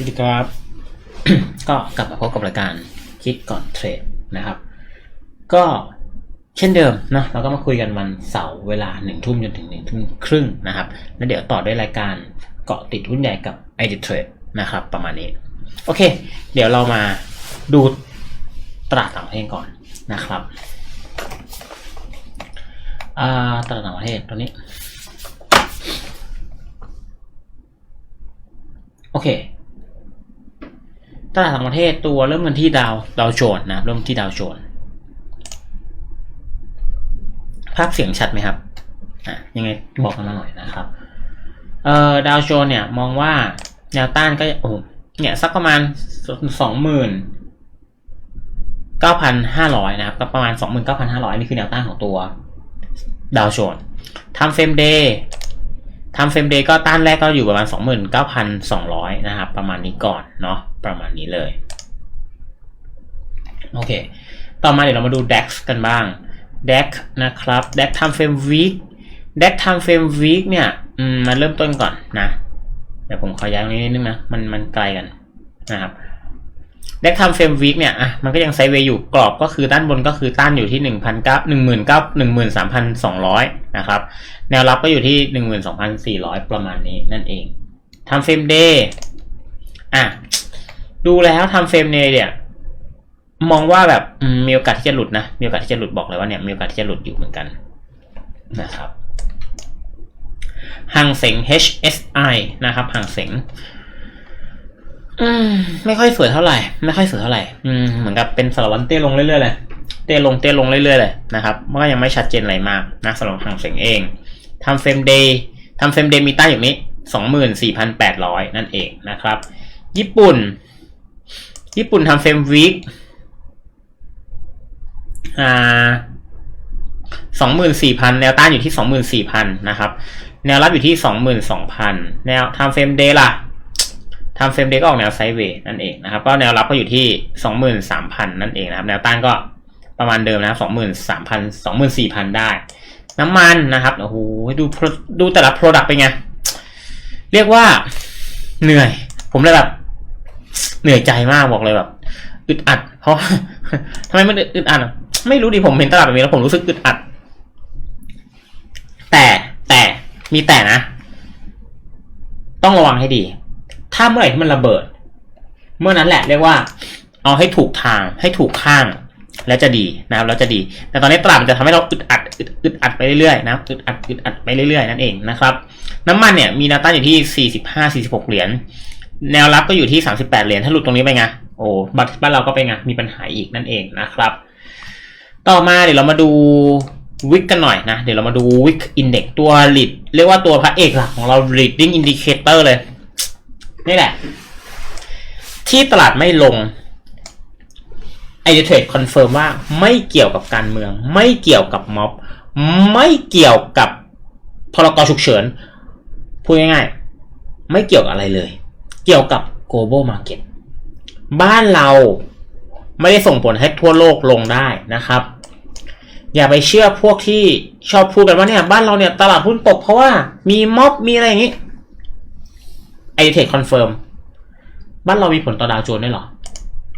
สวัสดีครับ ก็กลับมาพบกับรายการคิดก่อนเทรดนะครับ ก็เช่นเดิมนะเราก็มาคุยกันวันเสาร์เวลาหนึ่งทุ่มจนถึงหนึ่งทุ่มครึ่งนะครับ แล้วเดี๋ยวต่อด้วยรายการเกาะติดหุ้นใหญ่กับ i d Trade นะครับ ประมาณนี้ โอเค เดี๋ยวเรามาดูตลาดต่างประเทศก่อนนะครับตลาดต่างประเทศตัวนี้ โอเค ตลาดต่างประเทศตัวเริ่มกันที่ดาวดาวโจนส์นะรับเริ่มที่ดาวโจนส์ภาพเสียงชัดไหมครับอะยังไงบอกกันมาหน่อยนะครับเอ่อดาวโจนส์เนี่ยมองว่าแนวต้านก็โอ้โเนี่ยสักประมาณสองหมื่นเก้าพันห้าร้อยนะครับก็ประมาณสองหมื่นเก้าพันห้าร้อยนี่คือแนวต้านของตัวดาวโจนส์ทำเฟรมเดย์ ทำเฟรมเดย์ก็ต้านแรกก็อยู่ประมาณสองหมื่นเก้าพันสองร้อยนะครับ ประมาณนี้ก่อนเนาะประมาณนี้เลย โอเค ต่อมาเดี๋ยวเรามาดู DAX กันบ้าง DAX นะครับ DAX ทำเฟรมวีค DAX ทำเฟรมวีคเนี่ยมมันเริ่มต้นก่อนนะ เดี๋ยวผมขอย้ายตรงนี้นิดนึงนะ มันมันไกลกันนะครับ เด็กทำเฟรมวีคเนี่ยอะมันก็ยังไซด์เวย์อยู่กรอบก็คือด้านบนก็คือต้านอยู่ที่หนึ่งพันเก้าหนึ่งหมื่นเก้าหนึ่งหมื่นสามพันสองร้อยนะครับแนวรับก็อยู่ที่หนึ่งหมื่นสองพันสี่ร้อยประมาณนี้นั่นเองทำเฟรมเดย์อะดูแล้วทำเฟรมเดย์เนี่ยมองว่าแบบมีโอกาสที่จะหลุดนะมีโอกาสที่จะหลุดบอกเลยว่าเนี่ยมีโอกาสที่จะหลุดอยู่เหมือนกันนะครับหังเสง HSI นะครับหังเสง อืมไม่ค่อยสวยเท่าไหร่ ไม่ค่อยสวยเท่าไหร่ อืมเหมือนกับเป็นสารวันเต้ลงเรื่อยๆเลยเต้ลงเต้ลงเรื่อยๆเลยนะครับมันก็ยังไม่ชัดเจนอะไรมากนะสำหรับหังเสียงเองทำเฟรมเดย์ทำเฟรมเดย์มีต้าอยู่นี้สองหมื่นสี่พันแปดร้อยนั่นเองนะครับ ญี่ปุ่น ญี่ปุ่นทำเฟรมวีคอ่าสองหมื่นสี่พันแนวต้านอยู่ที่สองหมื่นสี่พันนะครับ แนวรับอยู่ที่สองหมื่นสองพันแนวทำเฟรมเดย์ล่ะ ทำเฟรมเดย์ก็ออกแนวไซด์เวย์นั่นเองนะครับ ก็แนวรับก็อยู่ที่สองหมื่นสามพันนั่นเองนะครับ แนวต้านก็ประมาณเดิมนะสองหมื่นสามพันสองหมื่นสี่พันได้ น้ำมันนะครับ โอ้โห ดูดูแต่ละโปรดักต์เป็นไง เรียกว่าเหนื่อย ผมเลยแบบเหนื่อยใจมากบอกเลยแบบอึดอัด เพราะทำไมมันอึดอัดอะไม่รู้ดิผมเห็นตลาดแบบนี้แล้วผมรู้สึกอึดอัด แต่แต่มีแต่นะ ต้องระวังให้ดี ถ้าเมื่อไหร่ที่มันระเบิด เมื่อนั้นแหละเรียกว่า เอาให้ถูกทางให้ถูกข้าง แล้วจะดีนะครับแล้วจะดี แต่ตอนนี้ตลาดมันจะทำให้เราอึดอัดอึดอัดไปเรื่อยๆนะครับอึดอัดอึดอัดไปเรื่อยๆ นั่นเองนะครับ น้ำมันเนี่ยมีแนวต้านอยู่ที่ 45 46 เหรียญแนวรับก็อยู่ที่ 38 เหรียญถ้าหลุดตรงนี้ไปไงโอ้บัตรบ้านเราก็ไปไงมีปัญหาอีกนั่นเองนะครับ ต่อมาเดี๋ยวเรามาดูวิกกันหน่อยนะ เดี๋ยวเรามาดูวิกอินเด็กตัว lead เรียกว่าตัวพระเอกหลักของเรา leading indicator เลย นี่แหละ ที่ตลาดไม่ลงไอเดเทรดคอนเฟิร์มว่าไม่เกี่ยวกับการเมือง ไม่เกี่ยวกับม็อบ ไม่เกี่ยวกับพรกฉุกเฉินพูดง่ายๆ ไม่เกี่ยวกับอะไรเลย เกี่ยวกับ global market บ้านเราไม่ได้ส่งผลให้ทั่วโลกลงได้นะครับ อย่าไปเชื่อพวกที่ชอบพูดกันว่าเนี่ย บ้านเราเนี่ยตลาดหุ้นตกเพราะว่ามีม็อบมีอะไรอย่างนี้ ไอเทคคอนเฟิร์มบ้านเรามีผลต่อดาวโจนส์ได้วยหรอ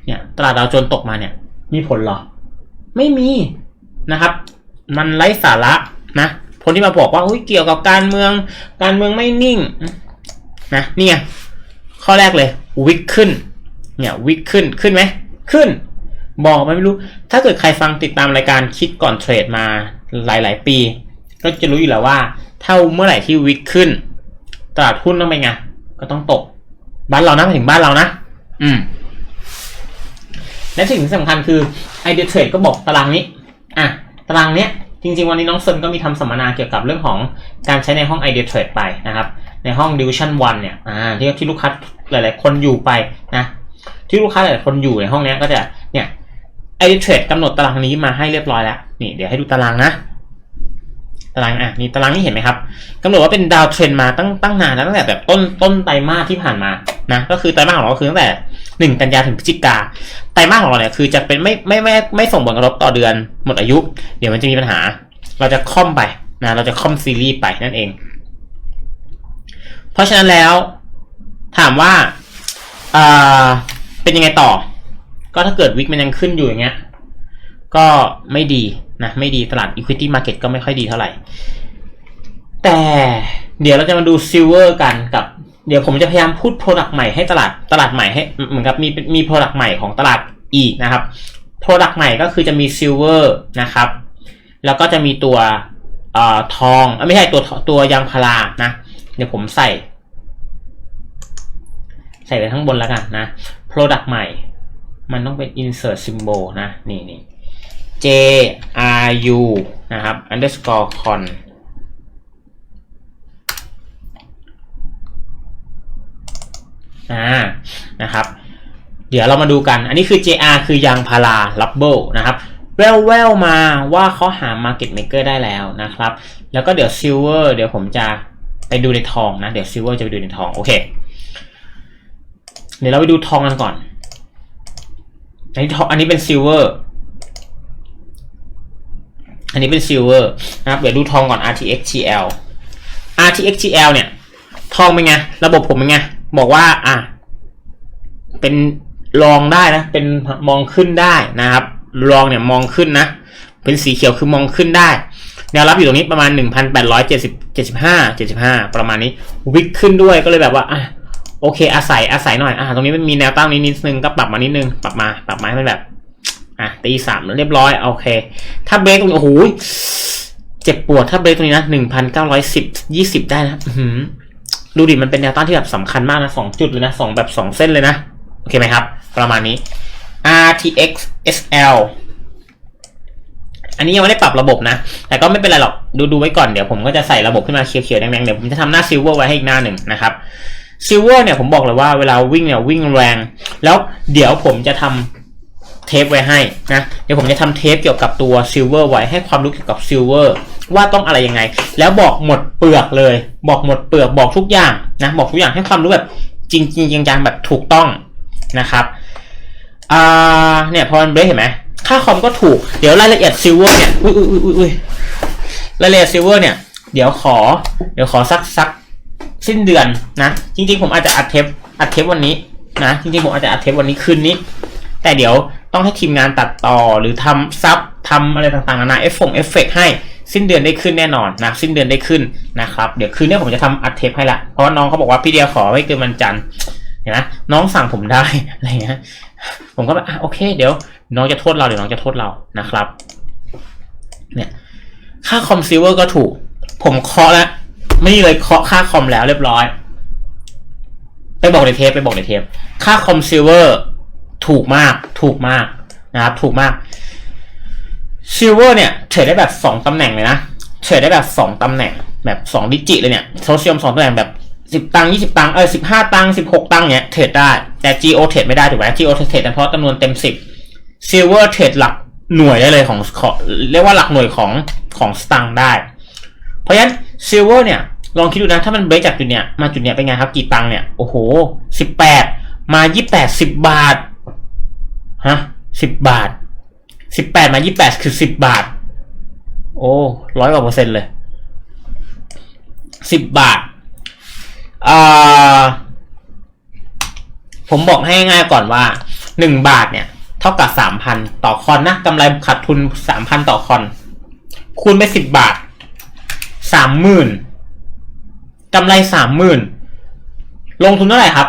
เนี่ยตลาดดาวโจนส์ตกมาเนี่ย มีผลหรอ ไม่มีนะครับ มันไร้สาระนะคนที่มาบอกว่าอุ้ยเกี่ยวกับการเมือง การเมืองไม่นิ่งนะนี่ไงข้อแรกเลย วิกขึ้น เนี่ยวิกขึ้นขึ้นไหมขึ้น บอกไม่รู้ ถ้าเกิดใครฟังติดตามรายการคิดก่อนเทรดมาหลาย ๆ ปี ก็จะรู้อยู่แล้วว่าถ้าเมื่อไหร่ที่วิกขึ้น ตลาดหุ้นต้องเป็นไง ก็ต้องตก บ้านเรานะถึงบ้านเรานะ อืม และสิ่งที่สำคัญคือไอเดียเทรดก็บอกตารางนี้ อะ ตารางเนี้ย จริง ๆ วันนี้น้องเซินก็มีทำสัมมนาเกี่ยวกับเรื่องของการใช้ในห้อง Idea Trade ไปนะครับ ในห้อง Division 1 เนี่ย อ่า ที่ที่ลูกค้าหลาย ๆ คนอยู่ไปนะ ที่ลูกค้าหลายๆคนอยู่ในห้องเนี้ยก็จะ เนี่ย Idea Trade กำหนดตารางนี้มาให้เรียบร้อยแล้ว นี่ เดี๋ยวให้ดูตารางนะารางอะนี่ตารางนี้เห็นไหมครับกำหนดว่าเป็นดาวเทรนมาตั้งตั้งนานแล้วตั้งแต่แบบต้นต้นไตรมาสที่ผ่านมานะก็คือไตรมาสของเราคือตั้งแต่หนึ่งกันยาถึงพฤศจิกาไตรมาสของเราเนี่ยคือจะเป็นไม่ไม่ไม่ไม่ส่งผลกระทบต่อเดือนหมดอายุ เดี๋ยวมันจะมีปัญหา เราจะค่อมไปนะเราจะค่อมซีรีส์ไปนั่นเอง เพราะฉะนั้นแล้วถามว่าอ่าเป็นยังไงต่อ ก็ถ้าเกิดวิกมันยังขึ้นอยู่อย่างเงี้ยก็ไม่ดี นะไม่ดีตลาด equity market ก็ไม่ค่อยดีเท่าไหร่ แต่เดี๋ยวเราจะมาดูซิลเวอร์กันกับ เดี๋ยวผมจะพยายามพูด product ใหม่ให้ตลาดตลาดใหม่ให้เหมือนกับมีมี product ใหม่ของตลาดอีกนะครับ product ใหม่ก็คือจะมีซิลเวอร์นะครับ แล้วก็จะมีตัวอทองอไม่ใช่ตัวตัวยางพารานะ เดี๋ยวผมใส่ ใส่ไว้ข้างบนแล้วกันนะ product ใหม่ มันต้องเป็น insert symbol นะ นี่นี่ J R U นะครับ underscore con อ่านะครับ เดี๋ยวเรามาดูกัน อันนี้คือ JR คือยางพารา Rubble นะครับแววแววมาว่าเขาหา Market Maker ได้แล้วนะครับ แล้วก็เดี๋ยว Silver เดี๋ยวผมจะไปดูในทองนะ เดี๋ยว Silver จะไปดูในทอง โอเค เดี๋ยวเราไปดูทองกันก่อนอันนี้ทองอันนี้เป็น Silver อั อันนี้เป็น Silver นะครับเดี๋ยวดูทองก่อน RTX TL RTX TL เนี่ย ทองเป็นไง ระบบผมเป็นไง บอกว่า อะ เป็นรองได้นะ เป็นมองขึ้นได้นะครับ รองเนี่ยมองขึ้นนะ เป็นสีเขียวคือมองขึ้นได้ แนวรับอยู่ตรงนี้ประมาณ 1,870 75 75 ประมาณนี้ วิกขึ้นด้วยก็เลยแบบว่า อะ โอเค อาศัย อาศัยหน่อย อะ ตรงนี้มันมีแนวตั้งนิดนิดนึง ก็ปรับมานิดนึง ปรับมา ปรับมาให้มันแบบ อะตีสามเรียบร้อยโอเค ถ้าเบรกตรงนี้โอ้โหเจ็บปวดถ้าเบรกตรงนี้นะ1,910 20ได้นะอื้อหือดูดิมันเป็นแนวต้านที่แบบสำคัญมากนะสองจุดเลยนะสองแบบสองเส้นเลยนะ โอเคไหมครับ ประมาณนี้ RTX SL อันนี้ยังไม่ได้ปรับระบบนะ แต่ก็ไม่เป็นไรหรอก ดูดูไว้ก่อน เดี๋ยวผมก็จะใส่ระบบขึ้นมาเขียวๆแดงๆ เดี๋ยวผมจะทำหน้าซิลเวอร์ไว้ให้อีกหน้าหนึ่งนะครับซิลเวอร์เนี่ยผมบอกเลยว่าเวลาวิ่งเนี่ยวิ่งแรง แล้วเดี๋ยวผมจะทำ เทปไว้ให้นะเดี๋ยวผมจะทำเทปเกี่ยวกับตัวซิลเวอร์ไว้ให้ความรู้เกี่ยวกับซิลเวอร์ว่าต้องอะไรยังไง แล้วบอกหมดเปลือกเลย บอกหมดเปลือกบอกทุกอย่างนะบอกทุกอย่างให้ความรู้แบบจริงจริงจังแบบถูกต้องนะครับอ่าเนี่ยพอมันเบรกเห็นไหมค่าคอมก็ถูกเดี๋ยวรายละเอียดซิลเวอร์เนี่ยอุ้ยอุ้ยอุ้ยอุ้ยรายละเอียดซิลเวอร์เนี่ยเดี๋ยวขอ เดี๋ยวขอสักสักสิ้นเดือนนะจริง ๆ ผมอาจจะอัดเทปอัดเทปวันนี้นะจริงๆผมอาจจะอัดเทปวันนี้คืนนี้ แต่เดี๋ยว ต้องให้ทีมงานตัดต่อหรือทำซับทำอะไรต่างๆนานาเอฟฟงเอฟเฟกให้สิ้นเดือนได้ขึ้นแน่นอนนะสิ้นเดือนได้ขึ้นนะครับเดี๋ยวคืนนี้ผมจะทำอัดเทปให้ละเพราะว่าน้องเขาบอกว่าพี่เดียขอให้เกินวันจันทร์เห็นไหมน้องสั่งผมได้อะไรเงี้ยผมก็แบบอะโอเค เดี๋ยว น้องจะโทษเราเดี๋ยวน้องจะโทษเรานะครับ เนี่ย ค่าคอมซิเวอร์ก็ถูก ผมเคาะแล้วไม่เลยเคาะค่าคอมแล้วเรียบร้อย ไปบอกในเทปไปบอกในเทป ค่าคอมซิเวอร์ ถูกมาก ถูกมากนะครับ ถูกมากซิลเวอร์เนี่ยเทรดได้แบบสองตำแหน่งเลยนะเทรดได้แบบสองตำแหน่ง แบบสองดิจิตเลยเนี่ยโซเชียลสองตำแหน่งแบบสิบตังค์ยี่สิบตังค์เออสิบห้าตังค์สิบหกตังค์เนี่ยเทรดได้ แต่ GO เทรดไม่ได้ถูกไหม GO เทรดเฉพาะจำนวนเต็มสิบ Silver เทรดหลักหน่วยได้เลยของเรียกว่าหลักหน่วยของของสตังค์ได้ เพราะฉะนั้น Silver เนี่ยลองคิดดูนะ ถ้ามันเบรกจากจุดเนี้ยมาจุดเนี้ยเป็นไงครับ กี่ตังค์เนี่ย โอ้โหสิบแปดมายี่แปดสิบบาท ฮะสิบบาทสิบแปดมายี่แปดคือสิบบาท โอ้ร้อยกว่าเปอร์เซ็นต์เลยสิบบาทอ่าผมบอกให้ง่ายก่อนว่าหนึ่งบาทเนี่ย เท่ากับสามพันต่อคอนนะกำไรขาดทุนสามพันต่อคอน คูณไปสิบบาทสามหมื่นกำไรสามหมื่นลงทุนเท่าไหร่ครับ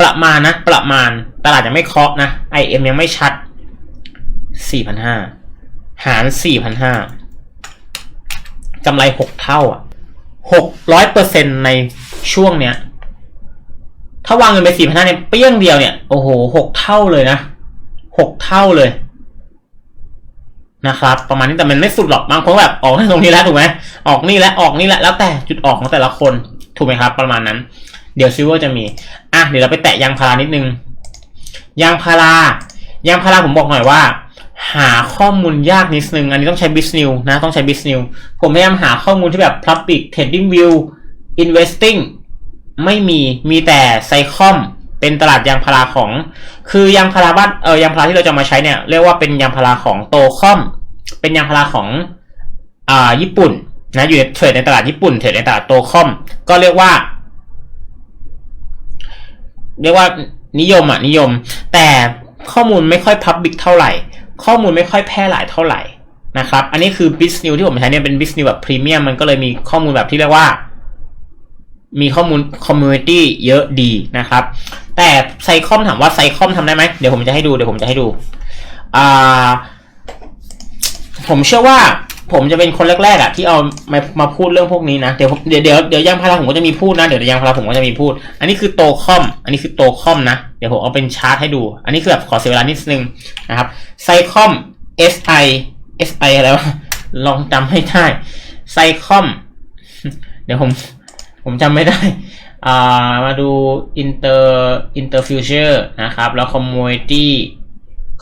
ประมาณนะ ประมาณ ตลาดยังไม่เคาะนะ IM ยังไม่ชัดสี่พันห้าหารสี่พันห้ากำไรหกเท่าอะหกร้อยเปอร์เซ็นในช่วงเนี้ย ถ้าวางเงินไปสี่พันห้าเนี่ยเปี้ยงเดียวเนี่ย โอ้โหหกเท่าเลยนะหกเท่าเลยนะครับ ประมาณนี้แต่มันไม่สุดหรอกบางคนแบบออกที่ตรงนี้แล้วถูกไหมออกนี่แล้วออกนี่แล้วแล้วแต่จุดออกของแต่ละคนถูกไหมครับ ประมาณนั้น เดี๋ยวซิเวอร์จะมี อะเดี๋ยวเราไปแตะยางพารานิดนึง ยางพารายางพาราผมบอกหน่อยว่า หาข้อมูลยากนิดนึง อันนี้ต้องใช้บิส n ิวนะต้องใช้บิส n ิวผมพยายามหาข้อมูลที่แบบ Public Trading View Investing ไม่มีมีแต่ไซคอมเป็นตลาดยางพาราของ คือยางพาราบ้านเออยางพาราที่เราจะมาใช้เนี่ยเรียกว่าเป็นยางพาราของโตคอมเป็นยางพาราของอ่าญี่ปุ่นนะอยู่ในเทรดในตลาดญี่ปุ่นเทรดในตลาดโตคอมก็เรียกว่า เรียกว่า นิยมอะนิยม แต่ข้อมูลไม่ค่อยพับบิกเท่าไหร่ ข้อมูลไม่ค่อยแพร่หลายเท่าไหร่นะครับ อันนี้คือ b i z n e w ที่ผมใช้เนี่ยเป็น b i z n e w แบบพรีเมียมมันก็เลยมีข้อมูลแบบที่เรียกว่า มีข้อมูลคอมมูนิตี้เยอะดีนะครับ แต่ไซคอมถามว่าไซคอมทำได้ไหมเดี๋ยวผมจะให้ดูเดี๋ยวผมจะให้ดู ผมเชื่อว่า ผมจะเป็นคนแรกๆอะที่เอามามาพูดเรื่องพวกนี้นะเดี๋ยวเดี๋ยวเดี๋ยวเดี๋ยวยางพาราผมก็จะมีพูดนะเดี๋ยวยางพาราผมก็จะมีพูด อันนี้คือโตคอม อันนี้คือโตคอมนะเดี๋ยวผมเอาเป็นชาร์ตให้ดู อันนี้คือแบบขอเสียเวลานิดนึงนะครับไซคอม SI SI อะไรวะลองจำให้ได้ไซคอม เดี๋ยวผมผมจำไม่ได้อ่ามาดู inter inter future นะครับ แล้ว community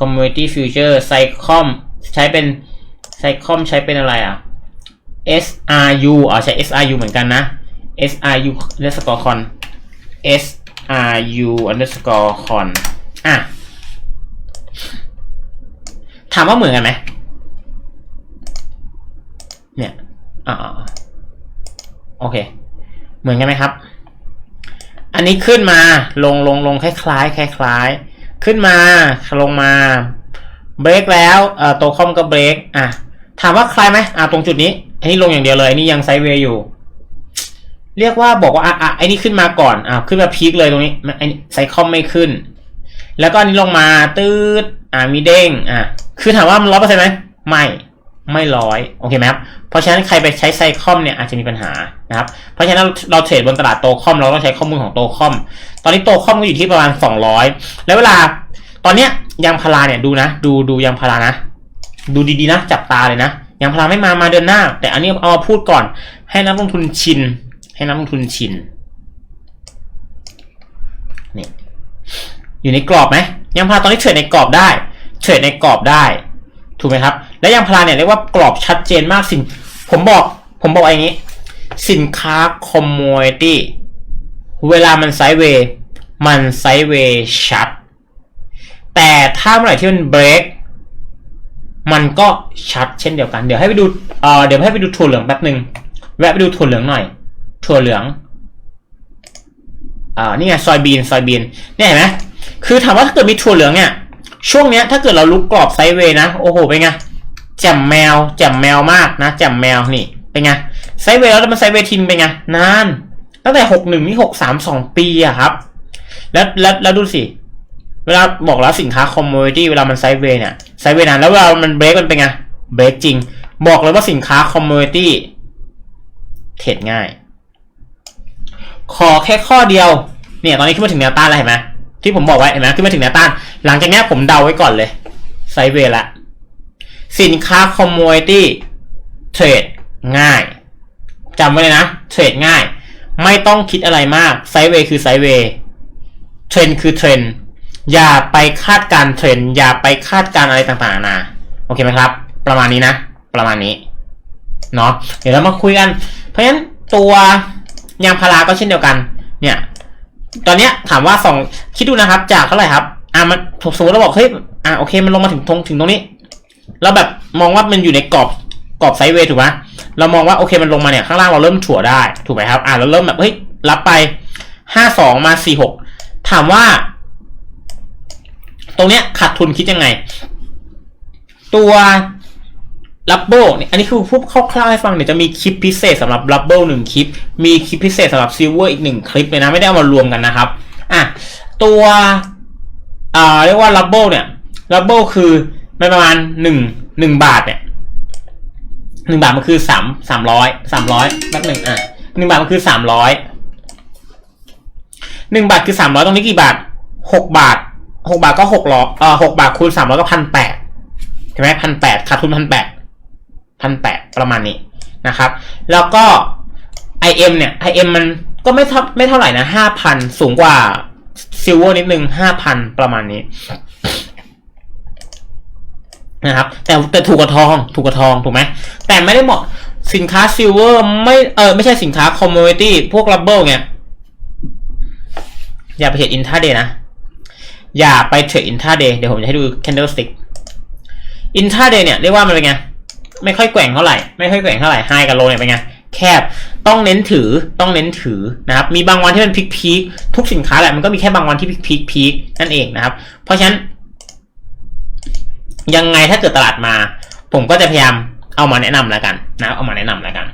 community future cycom ใช้เป็น cycom ใช้เป็นอะไรอะ sru อ๋อใช้ sru เหมือนกันนะ sru underscore con sru underscore con อะถามว่าเหมือนกันไหมเนี่ยอ่าโอเค เหมือนกันไหมครับ อันนี้ขึ้นมาลงลงลงคล้ายคล้ายคล้าย ขึ้นมาลงมา เบรกแล้วเอ่อตัวคอมก็เบรกอะถามว่าคลายไหมอะตรงจุดนี้อันนี้ลงอย่างเดียวเลยนนี้ยังไซด์เวย์อยู่ เรียกว่าบอกว่าอะอะไอ้นี่ขึ้นมาก่อนอะขึ้นมาพีคเลยตรงนี้ไอ้ไซคอมไม่ขึ้น แล้วก็อันนี้ลงมาตืดอะมีเด้งอะคือถามว่ามันร้อยเปอร์เซ็นต์ไหมไม่ไม่ร้อยโอเคไหมครับเพราะฉะนั้นใครไปใช้ไซคอมเนี่ยอาจจะมีปัญหานะครับเพราะฉะนั้นเราเทรดบนตลาดโตคอมเราต้องใช้ข้อมูลของโตคอม ตอนนี้โตคอมก็อยู่ที่ประมาณ 200 แล้วเวลา ตอนเนี้ยยางพาราเนี่ยดูนะ ดูดูยางพารานะ ดูดีๆนะ จับตาเลยนะยางพาราไม่มามาเดือนหน้า แต่อันนี้เอามาพูดก่อน ให้นักลงทุนชิน ให้นักลงทุนชินนี่อยู่ในกรอบไหมยางพาราตอนนี้เทรดในกรอบได้เทรดในกรอบได้ ถูกไหมครับ และยางพาราเนี่ยเรียกว่ากรอบชัดเจนมากสินผมบอกผมบอกอย่างนี้ สินค้าคอมมูนิตี้เวลามันไซด์เวย์มันไซด์เวย์ชัด แต่ถ้าเมื่อไหร่ที่มันเบรกมันก็ชัดเช่นเดียวกัน เดี๋ยวให้ไปดูเอ่อเดี๋ยวให้ไปดูถั่วเหลืองแป๊บหนึ่งแวะไปดูถั่วเหลืองหน่อย ถั่วเหลืองอ่านี่ไงซอยบีนซอยบีนเนี่ยเห็นไหมคือถามว่าถ้าเกิดมีถั่วเหลืองเนี่ยช่วงเนี้ยถ้าเกิดเราลุกกรอบไซด์เวย์นะโอ้โหเป็นไงแจ่มแมวแจ่มแมวมากนะแจ่มแมวนี่เป็นไงไซด์เวย์แล้วมันไซด์เวย์ทินเป็นไงนานตั้งแต่หกหนึ่งนี่หกสามสองปีอะครับ แล้วแล้วแล้วดูสิ เวลาบอกแล้วสินค้าคอมมูนิตี้เวลามันไซด์เวย์เนี่ยไซด์เวย์นานแล้วเวลามันเบรกมันเป็นไงเบรกจริง บอกเลยว่าสินค้าคอมมูนิตี้เทรดง่าย ขอแค่ข้อเดียว เนี่ยตอนนี้ขึ้นมาถึงแนวต้านแล้วเห็นไหมที่ผมบอกไว้เห็นไหมขึ้นมาถึงแนวต้าน หลังจากนี้ผมเดาไว้ก่อนเลยไซด์เวย์ละสินค้าคอมมูนิตี้เทรดง่ายจำไว้เลยนะเทรดง่าย ไม่ต้องคิดอะไรมากไซด์เวย์คือไซด์เวย์เทรนคือเทรน อย่าไปคาดการเทรนอย่าไปคาดการอะไรต่างๆนานาโอเคไหมครับ ประมาณนี้นะ ประมาณนี้เนาะเดี๋ยวเรามาคุยกัน เพราะฉะนั้นตัวยางพาราก็เช่นเดียวกัน เนี่ย ตอนเนี้ยถามว่าสองคิดดูนะครับ จากเท่าไหร่ครับอะมันสมมติเราบอกเฮ้ยอะโอเคมันลงมาถึงตรงถึงตรงนี้แล้วแบบมองว่ามันอยู่ในกรอบกรอบไซด์เวย์ถูกไหมเรามองว่าโอเคมันลงมาเนี่ยข้างล่างเราเริ่มถั่วได้ถูกไหมครับ อะเราเริ่มแบบเฮ้ยรับไปห้าสองมาสี่หกถามว่า ตรงเนี้ยขาดทุนคิดยังไง ตัวลับเบิลเนี่ยอันนี้คือพูดคร่าวๆให้ฟังเดี๋ยจะมีคลิปพิเศษสำหรับลับเบิลหนึ่งคลิป มีคลิปพิเศษสำหรับซิลเวอร์อีกหนึ่งคลิปเลยนะไม่ได้เอามารวมกันนะครับอะตัวอ่าเรียกว่าลับเบิลเนี่ยลับเบิลคือมันประมาณหนึ่งหนึ่งบาทเนี่ยหนึ่งบาทมันคือสามสามร้อยสามร้อยแป๊บหนึ่งอะหนึ่งบาทมันคือสามร้อยหนึ่งบาทคือสามร้อยตรงนี้กี่บาทหกบาท หกบาทก็หกร้อยเอ่อหกบาทคูณสามร้อยก็พันแปดใช่ไหมพันแปดขาดทุนพันแปดพันแปดประมาณนี้นะครับ แล้วก็ IM เนี่ย IM มันก็ไม่เท่าไม่เท่าไหร่นะห้าพันสูงกว่าซิลเวอร์นิดนึงห้าพันประมาณนี้นะครับ แต่แต่ถูกกว่าทองถูกกว่าทองถูกไหมแต่ไม่ได้เหมาะสินค้าซิลเวอร์ไม่เออไม่ใช่สินค้าคอมมูนิตี้พวกรับเบิลเนี่ยอย่าไปเทรดอินทาเดย์นะ อย่าไปเทรดอินทาเดย์เดี๋ยวผมจะให้ดู candlestick อินทาเดย์เนี่ยเรียกว่ามันเป็นไง ไม่ค่อยแกว่งเท่าไหร่ ไม่ค่อยแกว่งเท่าไหร่ไฮกับโลเนี่ยเป็นไง แคบ ต้องเน้นถือ ต้องเน้นถือนะครับ มีบางวันที่มันพีคพีคทุกสินค้าแหละ มันก็มีแค่บางวันที่พีคพีคพีคนั่นเองนะครับ เพราะฉะนั้น ยังไงถ้าเกิดตลาดมา ผมก็จะพยายามเอามาแนะนำแล้วกันนะ เอามาแนะนำแล้วกัน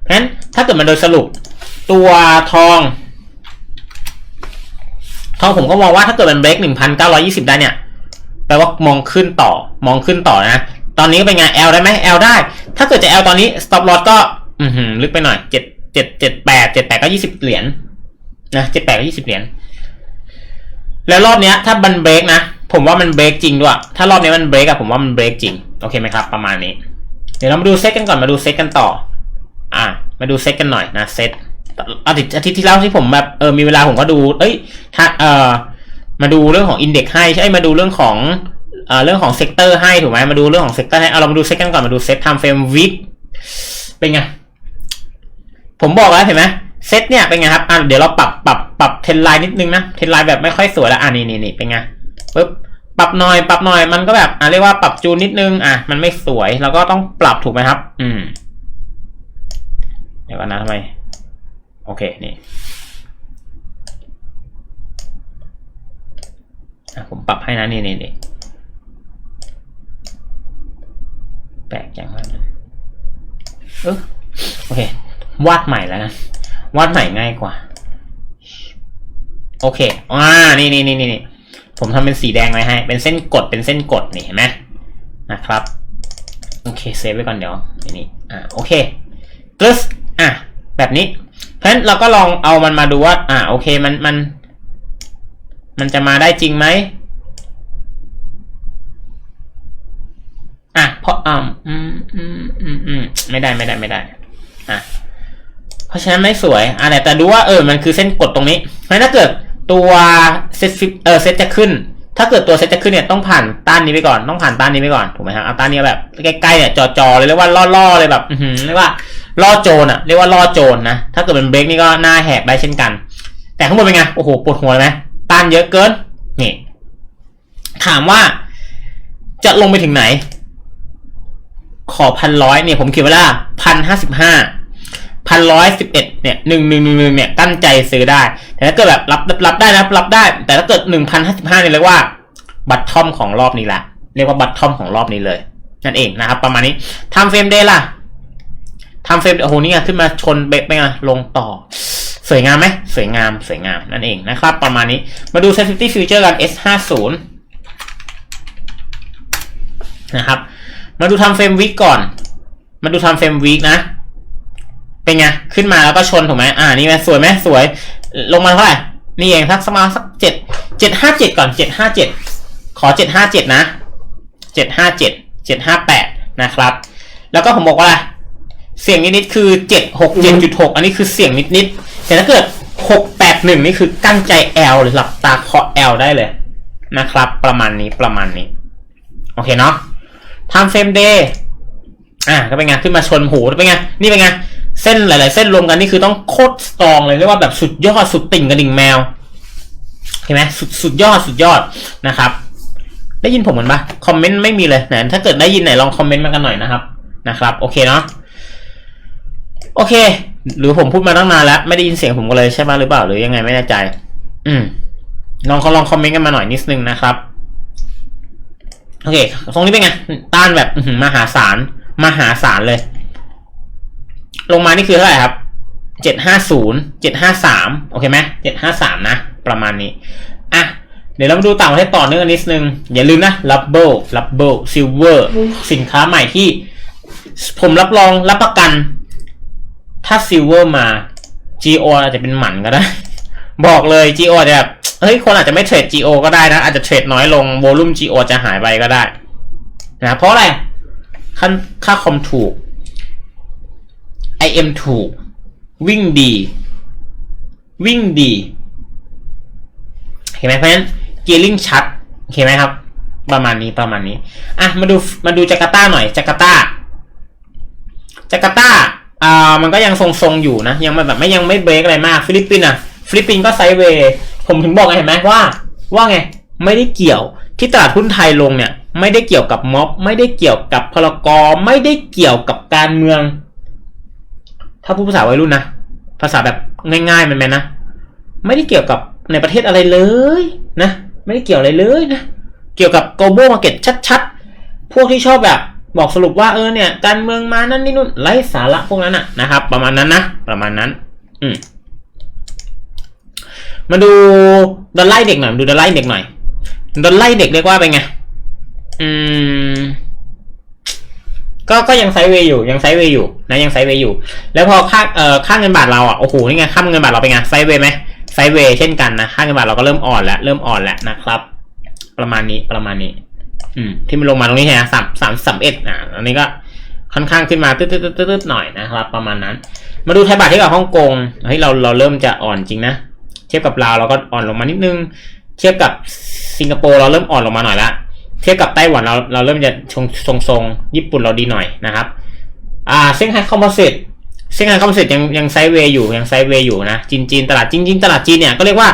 เพราะฉะนั้นถ้าเกิดมาโดยสรุปตัวทอง ทองผมก็มองว่าถ้าเกิดมันเบรกหนึ่งพันเก้าร้อยี่สิบได้เนี่ย แปลว่ามองขึ้นต่อ มองขึ้นต่อนะ ตอนนี้เป็นไง L ได้ไหม L ได้ ถ้าเกิดจะ L ตอนนี้ stop loss ก็ อือหือ ลึกไปหน่อยเจ็ดเจ็ดเจ็ดแปดเจ็ดแปดก็ยี่สิบเหรียญนะเจ็ดแปดก็ยี่สิบเหรียญ แล้วรอบเนี้ย ถ้ามันเบรกนะ ผมว่ามันเบรกจริงด้วย ถ้ารอบนี้มันเบรกอะผมว่ามันเบรกจริง โอเคไหมครับ ประมาณนี้ เดี๋ยวเรามาดูเซตกันก่อน มาดูเซตกันต่อ อะมาดูเซตกันหน่อยนะ เซต อาทิตย์อาทิตย์ที่แล้วที่ผมแบบเออมีเวลาผมก็ดู เอ้ยถ้าเออมาดูเรื่องของอินเด็กให้ใช่มาดูเรื่องของเอ่อเรื่องของเซกเตอร์ให้ถูกไหมมาดูเรื่องของเซกเตอร์ให้เอาเรามาดูเซตกันก่อนมาดูเซตไทม์เฟรมวิกเป็นไงผมบอกแล้วเห็นไหมเซตเนี่ยเป็นไงครับอะเดี๋ยวเราปรับปรับปรับเทนไลน์นิดนึงนะเทนไลน์แบบไม่ค่อยสวยแล้วอะนี่นี่นี่เป็นไงปึ๊บปรับหน่อยปรับหน่อยมันก็แบบอะเรียกว่าปรับจูนนิดนึงอะมันไม่สวยเราก็ต้องปรับถูกไหมครับ อืม เดี๋ยวก่อนนะทำไม โอเค นี่ผมปรับให้นะ นี่นี่นี่แปลกจังเลยเออโอเค วาดใหม่แล้วนะวาดใหม่ง่ายกว่า โอเคอ่านี่นี่นี่นี่ผมทำเป็นสีแดงไว้ให้ เป็นเส้นกดเป็นเส้นกดนี่เห็นไหมนะครับ โอเคเซฟไว้ก่อนเดี๋ยวนี่นี่อ่าโอเคกึสอะแบบนี้ เพราะฉะนั้นเราก็ลองเอามันมาดูว่า อ่าโอเคมันมัน มันจะมาได้จริงไหมอะเพราะอ่าอืมอืมอืมอืมไม่ได้ไม่ได้ไม่ได้ อะเพราะฉะนั้นไม่สวยอะแต่แต่ดูว่าเออมันคือเส้นกดตรงนี้เพราะฉะนั้นถ้าเกิดตัวเซตฟิเออเซตจะขึ้น ถ้าเกิดตัวเซตจะขึ้นเนี่ยต้องผ่านต้านนี้ไปก่อนต้องผ่านต้านนี้ไปก่อนถูกไหมครับเอาต้านนี้แบบใกล้ๆเนี่ยจอๆเลยเรียกว่าล่อๆเลยแบบเรียกว่าล่อโจรอะเรียกว่าล่อโจรนะถ้าเกิดเป็นเบรกนี่ก็หน้าแหกได้เช่นกัน แต่ข้างบนเป็นไงโอ้โหปวดหัวเลยไหมต้านเยอะเกินนี่ถามว่าจะลงไปถึงไหน ขอพันร้อยเนี่ยผมเขียนไว้ละพันห้าสิบห้า พันร้อยสิบเอ็ดเนี่ยหนึ่งหนึ่งหนึ่งหนึ่งเนี่ยตั้งใจซื้อได้ แต่ถ้าเกิดแบบรับรับได้นะรับได้ แต่ถ้าเกิดหนึ่งพันห้าสิบห้าเนี่ยเรียกว่าบัตทอมของรอบนี้ละเรียกว่าบัตทอมของรอบนี้เลย นั่นเองนะครับ ประมาณนี้ทำเฟรมเดย์ล่ะทำเฟรมโอ้โหนี่ไงขึ้นมาชนเบรกไปไงลงต่อ สวยงามไหมสวยงามสวยงามนั่นเองนะครับ ประมาณนี้มาดู sensitivity future กัน S50 นะครับ มาดูทำเฟรมวิกก่อน มาดูทำเฟรมวิกนะ เป็นไง ขึ้นมาแล้วก็ชนถูกไหมอ่า นี่ไหมสวยไหมสวย ลงมาเท่าไหร่ นี่เองสักสมาสักเจ็ดเจ็ดห้าเจ็ดก่อนเจ็ดห้าเจ็ดขอเจ็ดห้าเจ็ดนะเจ็ดห้าเจ็ดเจ็ดห้าแปดนะครับ แล้วก็ผมบอกว่าเสียงนิดๆคือเจ็ดหกเจ็ดจุดหกอันนี้คือเสียงนิดๆแต่ถ้าเกิดหกแปดหนึ่งนี่คือกั้นใจ L หรือหลับตาเคาะ L ได้เลยนะครับ ประมาณนี้ประมาณนี้ โอเคเนาะ time frame day อะก็เป็นไงขึ้นมาชนหูเป็นไงนี่เป็นไง เส้นหลาย ๆ เส้นรวมกันนี่คือต้องโคตรสตรองเลยเรียกว่าแบบสุดยอดสุดติ่งกระดิ่งแมวเห็นไหมสุดสุดยอดสุดยอดนะครับ ได้ยินผมเหมือนปะคอมเมนต์ไม่มีเลยไหนถ้าเกิดได้ยินไหนลองคอมเมนต์มากันหน่อยนะครับนะครับ โอเคเนาะโอเค หรือผมพูดมาตั้งนานแล้ว ไม่ได้ยินเสียงผมกันเลยใช่ไหมหรือเปล่าหรือยังไงไม่แน่ใจ อืมลองเขาลองคอมเมนต์กันมาหน่อยนิดนึงนะครับโอเค ตรงนี้เป็นไง ต้านแบบมหาศาล มหาศาลเลย ลงมานี่คือเท่าไหร่ครับเจ็ดห้าศูนย์เจ็ดห้าสามโอเคไหมเจ็ดห้าสามนะ ประมาณนี้ อะ เดี๋ยวเรามาดูต่างประเทศต่อเนื่องกันนิดนึง อย่าลืมนะ Rubble Rubble Silver สินค้าใหม่ที่ ผมรับรองรับประกัน ถ้า Silver มา GO อาจจะเป็นหมันก็ได้ บอกเลย GO อจะแบบเฮ้ย คนอาจจะไม่เทรด GO ก็ได้นะ อาจจะเทรดน้อยลงโวลุ่ม GO จะหายไปก็ได้นะเพราะอะไรค่าคอมถูก IM ถูก วิ่งดี วิ่งดี เห็นไหมเพราะฉะนั้นเกียร์ลิงชัดเห็นไหมครับ ประมาณนี้ประมาณนี้ อะ มาดูมาดูจาการ์ตาหน่อยจาการ์ตาจาการ์ตาอ่ามันก็ยังทรงๆอยู่นะ ยังแบบไม่ยังไม่เบรกอะไรมาก ฟิลิปปินส์อะฟิลิปปินส์ก็ไซด์เวย์ผมถึงบอกไงเห็นไหมว่า ว่าไงไม่ได้เกี่ยวที่ตลาดหุ้นไทยลงเนี่ย ไม่ได้เกี่ยวกับม็อบ ไม่ได้เกี่ยวกับพลกรไม่ได้เกี่ยวกับการเมือง ถ้าพูดภาษาวัยรุ่นนะ ภาษาแบบง่ายๆมันแมนๆนะ ไม่ได้เกี่ยวกับในประเทศอะไรเลยนะ ไม่ได้เกี่ยวอะไรเลยนะ เกี่ยวกับ global market ชัดๆ พวกที่ชอบแบบ บอกสรุปว่าเออเนี่ย การเมืองมานั่นนี่นู่นไร้สาระพวกนั้นอะนะครับ ประมาณนั้นนะ ประมาณนั้น อืมมาดูดอลไล่เด็กหน่อย ดูดอลไล่เด็กหน่อยดอลไล่เด็กเรียกว่าเป็นไง อืม ก็ก็ยังไซด์เวย์อยู่ยังไซด์เวย์อยู่นะยังไซด์เวย์อยู่ แล้วพอค่าเอ่อค่าเงินบาทเราอะโอ้โหนี่ไงค่าเงินบาทเราเป็นไงไซด์เวย์ไหมไซด์เวย์เช่นกันนะค่าเงินบาทเราก็เริ่มอ่อนแล้วเริ่มอ่อนแล้วนะครับ ประมาณนี้ประมาณนี้ อืม ที่มันลงมาตรงนี้ใช่ไหมสามสามสามเอ็ดอะอันนี้ก็ค่อนข้างขึ้นมาตืดตืดตืดตืดหน่อยนะครับ ประมาณนั้น มาดูไทยบาทเทียบกับฮ่องกงเฮ้ยเราเราเริ่มจะอ่อนจริงนะเทียบกับลาวเราก็อ่อนลงมานิดนึง เทียบกับสิงคโปร์เราเริ่มอ่อนลงมาหน่อยละ เทียบกับไต้หวันเราเราเริ่มจะทรงทรงทรงญี่ปุ่นเราดีหน่อยนะครับ อ่าเซี่ยงไฮ้คอมโพสิตเซี่ยงไฮ้คอมโพสิตยังยังไซเวย์อยู่ยังไซเวย์อยู่นะจีนจีนตลาดจีนจีนตลาดจีนเนี่ยก็เรียกว่า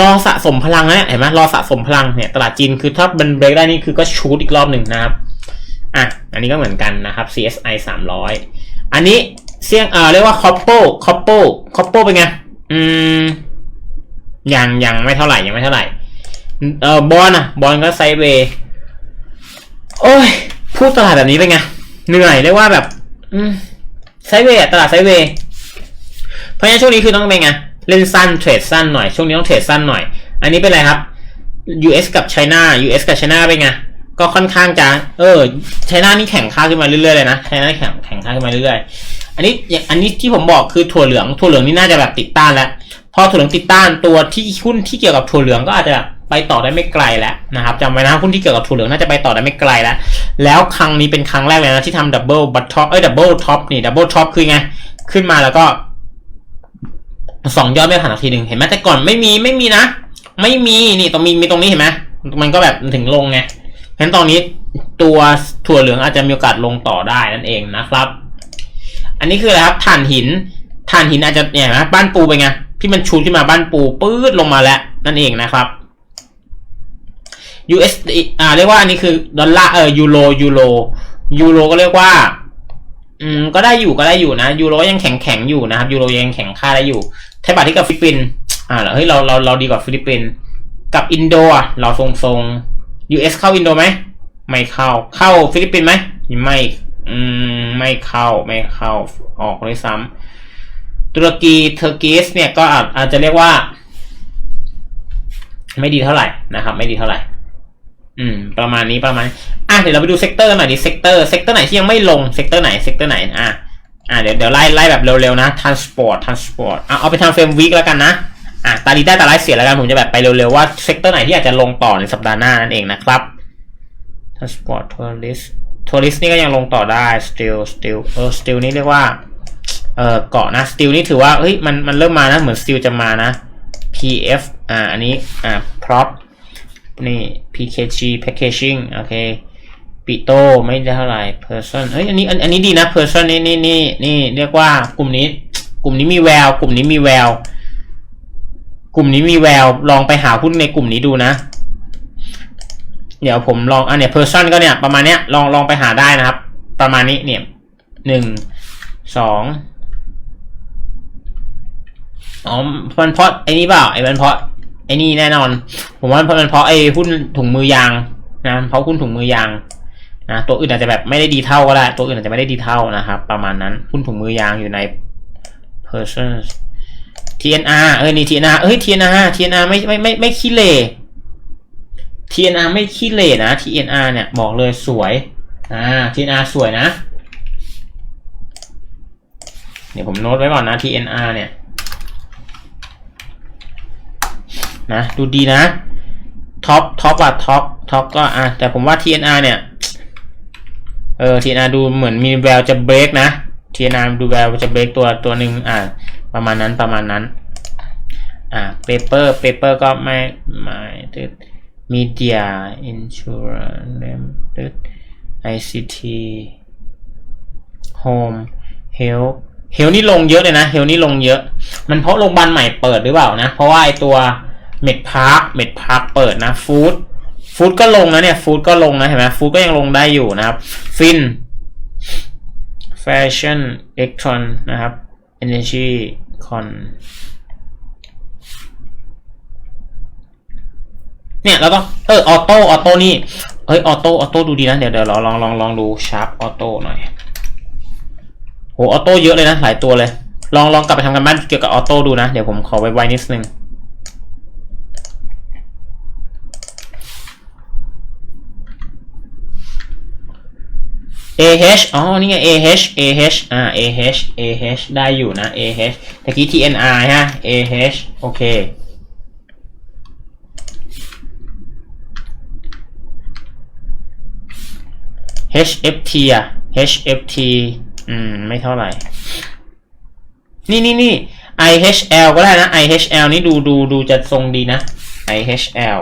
รอสะสมพลังนะเห็นไหมรอสะสมพลังเนี่ยตลาดจีนคือถ้ามันเบรกได้นี่คือก็ชูดอีกรอบหนึ่งนะครับอะอันนี้ก็เหมือนกันนะครับ CSI 300 อันนี้เซี่ยงเอ่อเรียกว่าคอปโปคอปโปคอปโปเป็นไงอืมยังยังไม่เท่าไหร่ยังไม่เท่าไหร่ เออบอลอะบอลก็ไซเวย์โอ้ย พูดตลาดแบบนี้เป็นไง เหนื่อยเรียกว่าแบบ อืมไซเวย์ตลาดไซเวย์เพราะฉะนั้นช่วงนี้คือต้องเป็นไง เล่นสั้นเทรดสั้นหน่อย ช่วงนี้ต้องเทรดสั้นหน่อย อันนี้เป็นอะไรครับ US กับ China US กับ China เป็นไง ก็ค่อนข้างจะ เออ China นี่แข่งค่าขึ้นมาเรื่อยๆเลยนะ China แข่งแข่งค่าขึ้นมาเรื่อยๆ อันนี้ อันนี้ที่ผมบอกคือถั่วเหลือง ถั่วเหลืองนี่น่าจะแบบติดต้านแล้ว พอถั่วเหลืองติดต้านตัวที่หุ้นที่เกี่ยวกับถั่วเหลืองก็อาจจะ ไปต่อได้ไม่ไกลแล้วนะครับจำไว้นะหุ้นที่เกี่ยวกับถั่วเหลืองน่าจะไปต่อได้ไม่ไกลแล้ว แล้วครั้งนี้เป็นครั้งแรกเลยนะที่ทำดับเบิลบัตท็อปเอ้ยดับเบิลท็อปนี่ดับเบิลท็อปคือไง ขึ้นมาแล้วก็สองยอดไม่ผ่านนาทีหนึ่งเห็นไหมแต่ก่อนไม่มีไม่มีนะ ไม่มีนี่ตรงมีมีตรงนี้เห็นไหมมันก็แบบถึงลงไงเพราะฉะนั้นตอนนี้ตัวถั่วเหลืองอาจจะมีโอกาสลงต่อได้นั่นเองนะครับ อันนี้คืออะไรครับถ่านหินถ่านหินอาจจะเนี่ยนะบ้านปูเป็นไงที่มันชูขึ้นมาบ้านปูปื๊ดลงมาแล้วนั่นเองนะครับ US อ่าเรียกว่าอันนี้คือดอลลาร์เออยูโรยูโรยูโรก็เรียกว่า อืมก็ได้อยู่ก็ได้อยู่นะยูโรยังแข็งแข็งอยู่นะครับยูโรยังแข็งค่าได้อยู่ไทยบาทที่กับฟิลิปปินส์อ่าเฮ้ยเราเราเราดีกว่าฟิลิปปินส์กับอินโดอะเราทรงทรง US เข้าอินโดไหมไม่เข้าเข้าฟิลิปปินส์ไหมไม่อืมไม่เข้าไม่เข้าออกเลยซ้ำตุรกีเทอร์กิสเนี่ยก็อาจอาจจะเรียกว่า ไม่ดีเท่าไหร่นะครับ ไม่ดีเท่าไหร่ อืม ประมาณนี้ประมาณอะเดี๋ยวเราไปดูเซกเตอร์หน่อยดิเซกเตอร์เซกเตอร์ไหนที่ยังไม่ลงเซกเตอร์ไหนเซกเตอร์ไหนอะอะเดี๋ยวเดี๋ยวไล่ไล่แบบเร็วๆนะ transport transport อะเอาไปทำเฟรมวีคแล้วกันนะอะตาดีได้ตาไล่เสียแล้วกันผมจะแบบไปเร็วๆว่าเซกเตอร์ไหนที่อาจจะลงต่อในสัปดาห์หน้านั่นเองนะครับ transport tourist tourist นี่ก็ยังลงต่อได้ steel steel เออ steel นี่เรียกว่าเออเกาะนะ steel นี่ถือว่าเฮ้ยมันมันเริ่มมานะเหมือน steel จะมานะ pf อ่าอันนี้อ่า prop นี่ pkg packaging โอเคปิโตไม่ได้เท่าไหร่ person เฮ้ยอันนี้อันอันนี้ดีนะ person นี่นี่นี่นี่เรียกว่ากลุ่มนี้ กลุ่มนี้มีแวว กลุ่มนี้มีแวว กลุ่มนี้มีแวว ลองไปหาหุ้นในกลุ่มนี้ดูนะ เดี๋ยวผมลองอันเนี้ย person ก็เนี่ยประมาณเนี้ยลองลองไปหาได้นะครับ ประมาณนี้เนี่ยหนึ่งสองอ๋อมันเพราะไอ้นี่เปล่าไอ้มันเพราะ ไอ้นี่แน่นอน ผมว่ามันเพราะไอ้หุ้นถุงมือยางนะเพราะหุ้นถุงมือยางนะตัวอื่นอาจจะแบบไม่ได้ดีเท่าก็ได้ตัวอื่นอาจจะไม่ได้ดีเท่านะครับ ประมาณนั้นหุ้นถุงมือยางอยู่ใน person TNR เออนี่ TNR เอ้ย TNR TNR ไม่ไม่ไม่ไม่ขี้เหร่ TNR ไม่ขี้เหร่นะ TNR เนี่ยบอกเลยสวยอ่า TNR สวยนะเดี๋ยวผมโน้ตไว้ก่อนนะ TNR เนี่ย นะดูดีนะท็อปท็อปอะท็อปท็อปก็อะแต่ผมว่า TNR เนี่ยเออ TNR ดูเหมือนมีแววจะเบรกนะ TNR ดูแววจะเบรกตัวตัวหนึ่งอะประมาณนั้นประมาณนั้น อ่าเปเปอร์เปเปอร์ก็ไม่ไม่ตึดมีเดียอินชูรันตึด ICT Home Health เฮลนี่ลงเยอะเลยนะ เฮลนี่ลงเยอะ มันเพราะโรงพยาบาลใหม่เปิดหรือเปล่านะ เพราะว่าไอตัว เมดพาร์คเมดพาร์คเปิดนะฟู้ดฟู้ดก็ลงนะเนี่ยฟู้ดก็ลงนะเห็นไหมฟู้ดก็ยังลงได้อยู่นะครับฟิน fashion electron นะครับ energy con เนี่ยเราต้องเออออโต้ออโต้นี่เอ้ยออโต้ออโต้ดูดีนะเดี๋ยวเดี๋ยวลองลองลองลองดูชาร์ปออโต้หน่อยโหออโต้เยอะเลยนะหลายตัวเลย ลองลองกลับไปทำกันบ้านเกี่ยวกับออโต้ดูนะ เดี๋ยวผมขอไว้ไวนิดนึง AH อ๋อ นี่ไง AH AH อ่า AH AH ได้อยู่นะ AH ตะกี้ TNR ฮะ AH โอเค HFT อะ HFT อืม ไม่เท่าไหร่ นี่นี่นี่ IHL ก็ได้นะ IHL นี่ดูดูดูจะทรงดีนะ IHL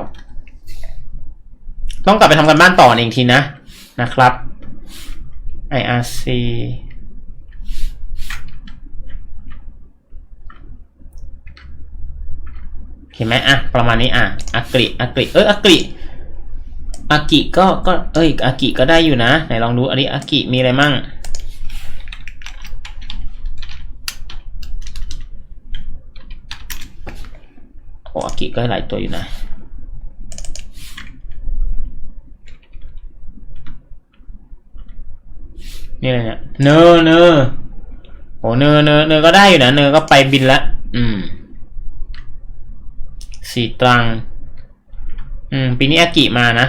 ต้องกลับไปทำกันบ้านต่ออีกทีนะนะครับ IRC เห็นไหมอะ ประมาณนี้อะอักฤษอักฤษเอ้ยอักฤษอากิก็ก็เอ้ยอากิก็ได้อยู่นะ ไหนลองดูอันนี้อากิมีอะไรมั่งโอ้อากิก็หลายตัวอยู่นะ นี่อะไร เนี่ยเนอเนอโอ้เนอเนอเนอก็ได้อยู่นะเนอก็ไปบินละอืมสีตรัง อืม ปีนี้อากิมานะ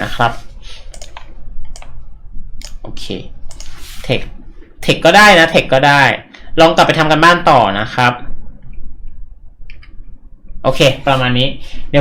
นะครับ โอเค เทค เทคก็ได้นะ เทคก็ได้ ลองกลับไปทำกันบ้านต่อนะครับ โอเค ประมาณนี้เดี๋ยว